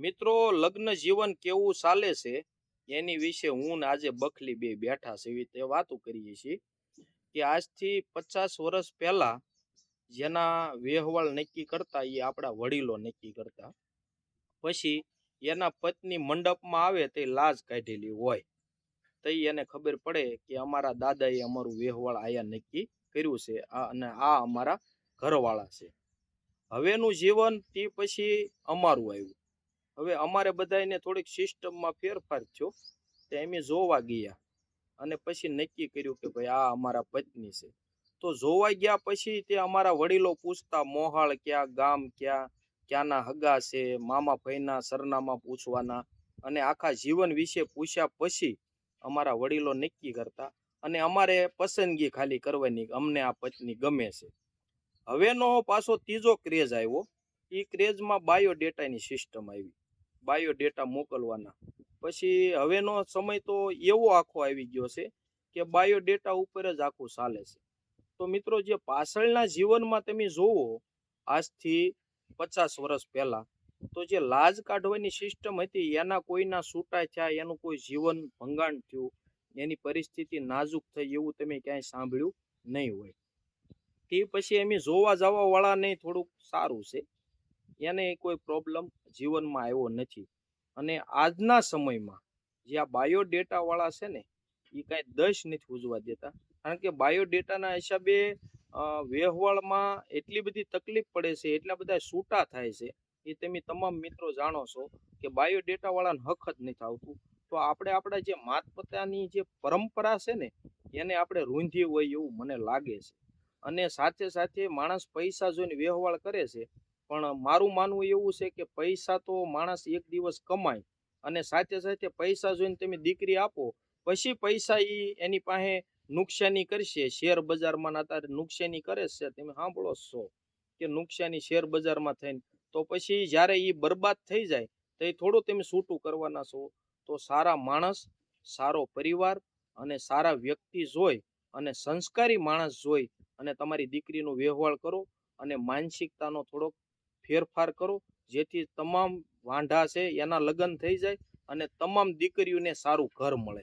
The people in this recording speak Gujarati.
મિત્રો, લગ્ન જીવન કેવું ચાલે છે? એની વિશે હું આજે બખલી બે બેઠા છે એવી તે વાતો કરીએ છીએ કે આજથી પચાસ વર્ષ પહેલા જેના વ્યવહાર નક્કી કરતા એ આપણા વડીલો નક્કી કરતા. પછી એના પત્ની મંડપમાં આવે તે લાજ કાઢેલી હોય. તો એને ખબર પડે કે અમારા દાદાએ અમારું વ્યવહાર આયા નક્કી કર્યું છે અને આ અમારા ઘરવાળા છે. હવેનું જીવન તે પછી અમારું આવ્યું. હવે અમારે બધાને થોડીક સિસ્ટમમાં ફેરફાર થયો, તો એમ જોવા ગયા. અને પછી નક્કી કર્યું કે ભાઈ આ અમારા પત્ની છે. તો જોવા ગયા પછી તે અમારા વડીલો પૂછતા, મોહાળ ક્યાં, ગામ ક્યાં, ક્યાંના હગા છે, મામા ભાઈના સરનામા પૂછવાના. અને આખા જીવન વિશે પૂછ્યા પછી અમારા વડીલો નક્કી કરતા અને અમારે પસંદગી ખાલી કરવાની અમને આ પત્ની ગમે છે. હવેનો પાછો ત્રીજો ક્રેઝ આવ્યો. એ ક્રેઝમાં બાયોડેટાની સિસ્ટમ આવી. બાયોડેટા મોકલવાના. પછી હવેનો સમય તો એવો આખો આવી ગયો છે કે બાયોડેટા ઉપર જ આખું ચાલે છે. તો મિત્રો જે પાછળના જીવનમાં તમે જોવો આજથી પચાસ વર્ષ પહેલા, તો જે લાજ કાઢવાની સિસ્ટમ હતી, એના કોઈના છૂટા થયા, એનું કોઈ જીવન ભંગાણ થયું, એની પરિસ્થિતિ નાજુક થઈ એવું તમે ક્યાંય સાંભળ્યું નહીં હોય. તે પછી એમ જોવા જવા વાળાને થોડુંક સારું છે. એને કોઈ પ્રોબ્લેમ જીવનમાં આવ્યો નથી. અને આજના સમયમાં જે આ બાયોડેટાવાળા છે ને એ કાંઈ દશ નથી ઉજવા દેતા. કારણ કે બાયોડેટાના હિસાબે વ્યવહારમાં એટલી બધી તકલીફ પડે છે, એટલા બધા છૂટા થાય છે, એ તમે તમામ મિત્રો જાણો છો કે બાયોડેટાવાળાને હક જ નથી આવતું. તો આપણે આપણા જે માત પિતાની જે પરંપરા છે ને, એને આપણે રૂંધી હોય એવું મને લાગે છે. અને સાથે સાથે માણસ પૈસા જોઈને વ્યવહાર કરે છે પણ મારું માનવું એવું છે કે પૈસા તો માણસ એક દિવસ કમાય અને સાથે સાથે પૈસા જોઈને તમે દીકરી આપો, પછી પૈસા એ એની પાસે નુકસાની કરશે. શેર બજારમાં અત્યારે નુકસાની કરે છે. તમે સાંભળો છો કે નુકસાની શેર બજારમાં થઈને. તો પછી જ્યારે એ બરબાદ થઈ જાય તો એ થોડું તમે છૂટું કરવાના છો. તો સારા માણસ, સારો પરિવાર અને સારા વ્યક્તિ જોઈ અને સંસ્કારી માણસ જોઈ અને તમારી દીકરીનો વ્યવહાર કરો અને માનસિકતાનો થોડોક ફેરફાર કરો, જેથી તમામ વાંઢા છે, એના લગ્ન થઈ જાય અને તમામ દીકરીઓને સારું ઘર મળે.